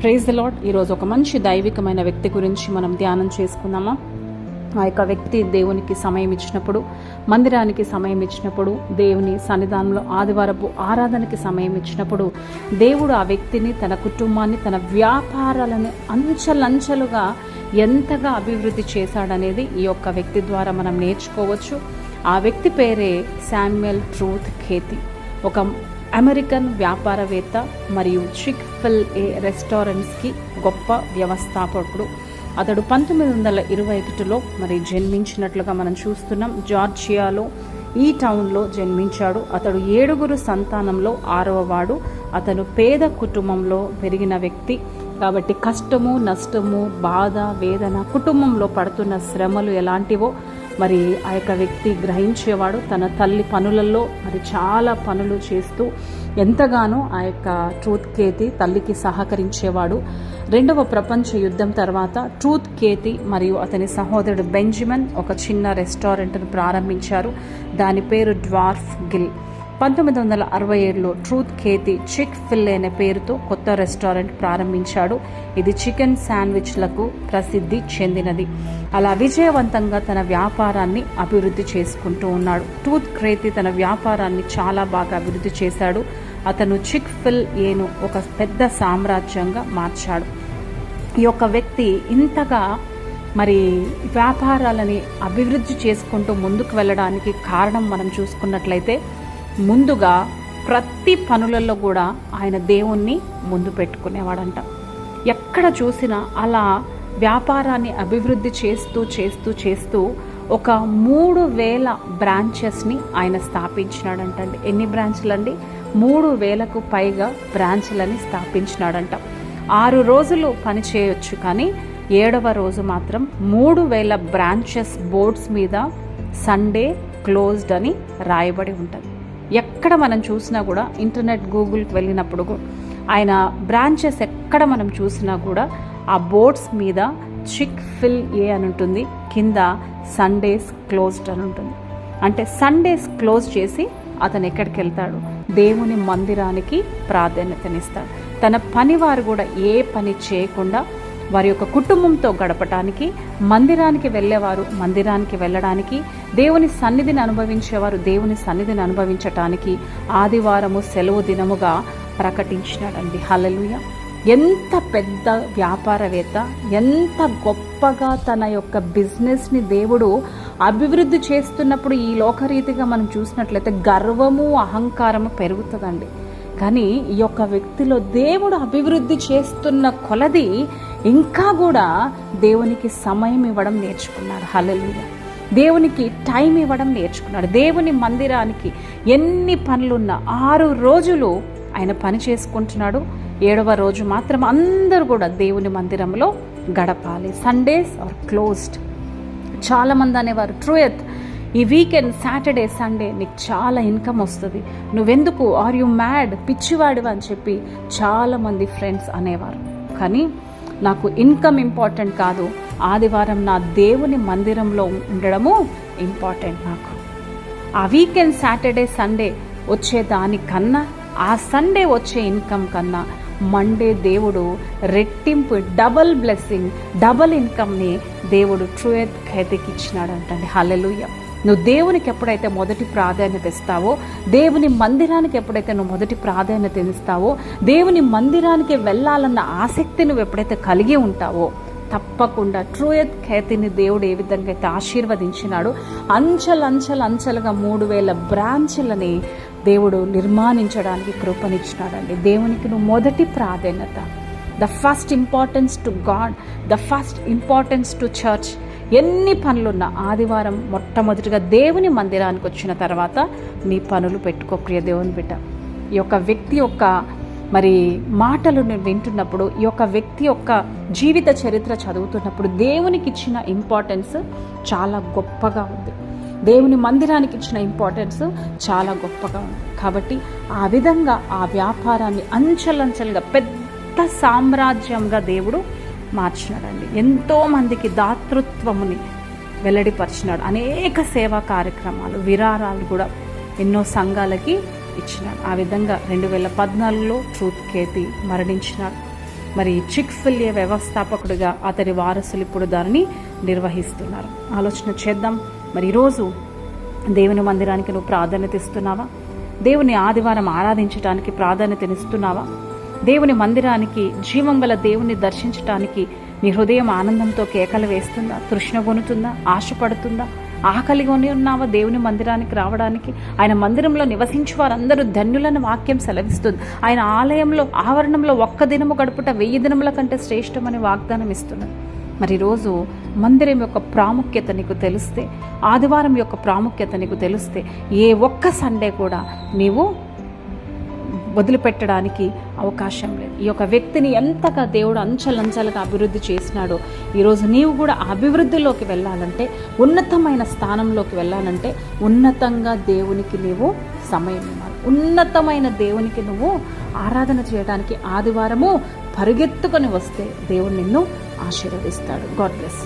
Praise the lord ఈరోజు ఒక మంచి దైవికమైన వ్యక్తి గురించి మనం ధ్యానం చేసుకుందామా? ఆ యొక్క వ్యక్తి దేవునికి సమయం ఇచ్చినప్పుడు మందిరానికి సమయం ఇచ్చినప్పుడు దేవుని సన్నిధానంలో ఆదివారపు ఆరాధనకి సమయం ఇచ్చినప్పుడు దేవుడు ఆ వ్యక్తిని తన కుటుంబాన్ని తన వ్యాపారాలను అంచలంచలుగా ఎంతగా అభివృద్ధి చేశాడనేది ఈ యొక్క వ్యక్తి ద్వారా మనం నేర్చుకోవచ్చు. ఆ వ్యక్తి పేరే శామ్యుయల్ ట్రూత్ ఖేతి. ఒక అమెరికన్ వ్యాపారవేత్త మరియు చిక్ ఫిల్ ఏ రెస్టారెంట్స్కి గొప్ప వ్యవస్థాపకుడు. అతడు పంతొమ్మిది వందల ఇరవై ఒకటిలో మరి జన్మించినట్లుగా మనం చూస్తున్నాం. జార్జియాలో ఈ టౌన్లో జన్మించాడు. అతడు ఏడుగురు సంతానంలో ఆరవ వాడు. అతను పేద కుటుంబంలో పెరిగిన వ్యక్తి. కాబట్టి కష్టము నష్టము బాధ వేదన కుటుంబంలో పడుతున్న శ్రమలు ఎలాంటివో మరి ఆ యొక్క వ్యక్తి గ్రహించేవాడు. తన తల్లి పనులలో మరి చాలా పనులు చేస్తూ ఎంతగానో ఆ యొక్క ట్రూత్ కేతి తల్లికి సహకరించేవాడు. రెండవ ప్రపంచ యుద్ధం తర్వాత ట్రూత్ కేతి మరియు అతని సహోదరుడు బెంజమిన్ ఒక చిన్న రెస్టారెంట్ను ప్రారంభించారు. దాని పేరు డ్వార్ఫ్ గిల్. పంతొమ్మిది వందల అరవై ఏడులో ట్రూత్ ఖేతి చిక్ ఫిల్ అనే పేరుతో కొత్త రెస్టారెంట్ ప్రారంభించాడు. ఇది చికెన్ శాండ్విచ్లకు ప్రసిద్ధి చెందినది. అలా విజయవంతంగా తన వ్యాపారాన్ని అభివృద్ధి చేసుకుంటూ ఉన్నాడు. ట్రూత్ క్రేతి తన వ్యాపారాన్ని చాలా బాగా అభివృద్ధి చేశాడు. అతను చిక్ ఫిల్ ఏను ఒక పెద్ద సామ్రాజ్యంగా మార్చాడు. ఈ యొక్క వ్యక్తి ఇంతగా మరి వ్యాపారాలని అభివృద్ధి చేసుకుంటూ ముందుకు వెళ్ళడానికి కారణం మనం చూసుకున్నట్లయితే ముందుగా ప్రతి పనులలో కూడా ఆయన దేవుణ్ణి ముందు పెట్టుకునేవాడంట. ఎక్కడ చూసినా అలా వ్యాపారాన్ని అభివృద్ధి చేస్తూ చేస్తూ చేస్తూ ఒక మూడు వేల బ్రాంచెస్ని ఆయన స్థాపించినాడంటండి. ఎన్ని బ్రాంచ్లండి? మూడు వేలకు పైగా బ్రాంచ్లని స్థాపించినాడంట. ఆరు రోజులు పని చేయొచ్చు కానీ ఏడవ రోజు మాత్రం మూడు వేల బ్రాంచెస్ బోర్డ్స్ మీద సండే క్లోజ్డ్ అని రాయబడి ఉంటుంది. ఎక్కడ మనం చూసినా కూడా ఇంటర్నెట్ గూగుల్కి వెళ్ళినప్పుడు ఆయన బ్రాంచెస్ ఎక్కడ మనం చూసినా కూడా ఆ బోర్డ్స్ మీద చిక్ ఫిల్ ఏ అని ఉంటుంది. కింద సండేస్ క్లోజ్డ్ అని ఉంటుంది. అంటే సండేస్ క్లోజ్ చేసి అతను ఎక్కడికి వెళ్తాడు? దేవుని మందిరానికి ప్రాధాన్యతనిస్తాడు. తన పనివారు కూడా ఏ పని చేయకుండా వారి యొక్క కుటుంబంతో గడపటానికి మందిరానికి వెళ్ళేవారు మందిరానికి వెళ్ళడానికి దేవుని సన్నిధిని అనుభవించేవారు దేవుని సన్నిధిని అనుభవించటానికి ఆదివారము సెలవు దినముగా ప్రకటించినాడండి. హలలుయ ఎంత పెద్ద వ్యాపారవేత్త ఎంత గొప్పగా తన యొక్క బిజినెస్ని దేవుడు అభివృద్ధి చేస్తున్నప్పుడు ఈ లోకరీతిగా మనం చూసినట్లయితే గర్వము అహంకారము పెరుగుతుందండి. కానీ ఈ యొక్క వ్యక్తిలో దేవుడు అభివృద్ధి చేస్తున్న కొలది ఇంకా కూడా దేవునికి సమయం ఇవ్వడం నేర్చుకున్నాడు హల్లెలూయా. దేవునికి టైం ఇవ్వడం నేర్చుకున్నాడు దేవుని మందిరానికి ఎన్ని పనులున్నా ఆరు రోజులు ఆయన పని చేసుకుంటున్నాడు. ఏడవ రోజు మాత్రం అందరూ కూడా దేవుని మందిరంలో గడపాలి. సండేస్ ఆర్ క్లోజ్డ్ చాలామంది అనేవారు ట్రూయత్ ఈ వీకెండ్ సాటర్డే సండే నీకు చాలా ఇన్కమ్ వస్తుంది. నువ్వెందుకు? ఆర్ యు మ్యాడ్ పిచ్చివాడివా అని చెప్పి చాలామంది ఫ్రెండ్స్ అనేవారు. కానీ నాకు ఇన్కమ్ ఇంపార్టెంట్ కాదు. ఆదివారం నా దేవుని మందిరంలో ఉండడము ఇంపార్టెంట్ నాకు. ఆ వీకెండ్ సాటర్డే సండే వచ్చే దానికన్నా ఆ సండే వచ్చే ఇన్కమ్ కన్నా మండే దేవుడు రెట్టింపు డబల్ బ్లెస్సింగ్ డబల్ ఇన్కమ్ని దేవుడు ట్రూయత్ ఖైతీకి ఇచ్చినాడు అంటే హలెలుయ్య నువ్వు దేవునికి ఎప్పుడైతే మొదటి ప్రాధాన్యత ఇస్తావో దేవుని మందిరానికి ఎప్పుడైతే నువ్వు మొదటి ప్రాధాన్యత ఇస్తావో దేవుని మందిరానికి వెళ్ళాలన్న ఆసక్తి నువ్వు ఎప్పుడైతే కలిగి ఉంటావో తప్పకుండా ట్రూయత్ ఖ్యాతిని దేవుడు ఏ విధంగా అయితే ఆశీర్వదించినాడో అంచెలంచెలు అంచెలుగా మూడు వేల బ్రాంచ్లని దేవుడు నిర్మాణించడానికి కృపనిచ్చినాడండి. దేవునికి నువ్వు మొదటి ప్రాధాన్యత. The first importance to God the first importance to church ఎన్ని పనులున్న ఆదివారం మొట్టమొదటిగా దేవుని మందిరానికి వచ్చిన తర్వాత నీ పనులు పెట్టుకో ప్రియ దేవుని బిడ్డ. ఈ యొక్క వ్యక్తి యొక్క మరి మాటలు నేను వింటున్నప్పుడు ఈ యొక్క వ్యక్తి యొక్క జీవిత చరిత్ర చదువుతున్నప్పుడు దేవునికి ఇచ్చిన ఇంపార్టెన్స్ చాలా గొప్పగా ఉంది. దేవుని మందిరానికి ఇచ్చిన ఇంపార్టెన్స్ చాలా గొప్పగా ఉంది. కాబట్టి ఆ విధంగా ఆ వ్యాపారాన్ని అంచెలంచెలుగా పెద్ద సామ్రాజ్యంగా దేవుడు మార్చినాడండి. ఎంతోమందికి దాతృత్వముని వెల్లడిపరిచినాడు. అనేక సేవా కార్యక్రమాలు విరారాలు కూడా ఎన్నో సంఘాలకి ఇచ్చినాడు. ఆ విధంగా రెండు వేల పద్నాలుగులో ట్రూత్ కేతి మరణించినాడు. మరి చిక్ ఫిలియా వ్యవస్థాపకుడిగా అతని వారసులు ఇప్పుడు దానిని నిర్వహిస్తున్నారు. ఆలోచన చేద్దాం. మరి ఈరోజు దేవుని మందిరానికి నువ్వు ప్రాధాన్యత ఇస్తున్నావా? దేవుని ఆదివారం ఆరాధించడానికి ప్రాధాన్యతనిస్తున్నావా? దేవుని మందిరానికి జీవం గల దేవుని దర్శించటానికి నీ హృదయం ఆనందంతో కేకలు వేస్తుందా? తృష్ణ కొనుతుందా ఆశపడుతుందా ఆకలిగొని ఉన్నావా దేవుని మందిరానికి రావడానికి? ఆయన మందిరంలో నివసించి వారందరూ ధన్యులను వాక్యం సెలవిస్తుంది. ఆయన ఆలయంలో ఆవరణంలో ఒక్క దినము గడుపుట వెయ్యి దినముల కంటే శ్రేష్టమని వాగ్దానం ఇస్తున్నది. మరి రోజు మందిరం యొక్క ప్రాముఖ్యత నీకు తెలిస్తే ఆదివారం యొక్క ప్రాముఖ్యత నీకు తెలిస్తే ఏ ఒక్క సండే కూడా నీవు వదిలిపెట్టడానికి అవకాశం లేదు. ఈ యొక్క వ్యక్తిని ఎంతగా దేవుడు అంచలంచలుగా అభివృద్ధి చేసినాడో ఈరోజు నీవు కూడా అభివృద్ధిలోకి వెళ్ళాలంటే ఉన్నతమైన స్థానంలోకి వెళ్ళాలంటే ఉన్నతంగా దేవునికి నీవు సమయం ఇవ్వాలి. ఉన్నతమైన దేవునికి నువ్వు ఆరాధన చేయడానికి ఆదివారము పరిగెత్తుకొని వస్తే దేవుడు నిన్ను ఆశీర్వదిస్తాడు. God bless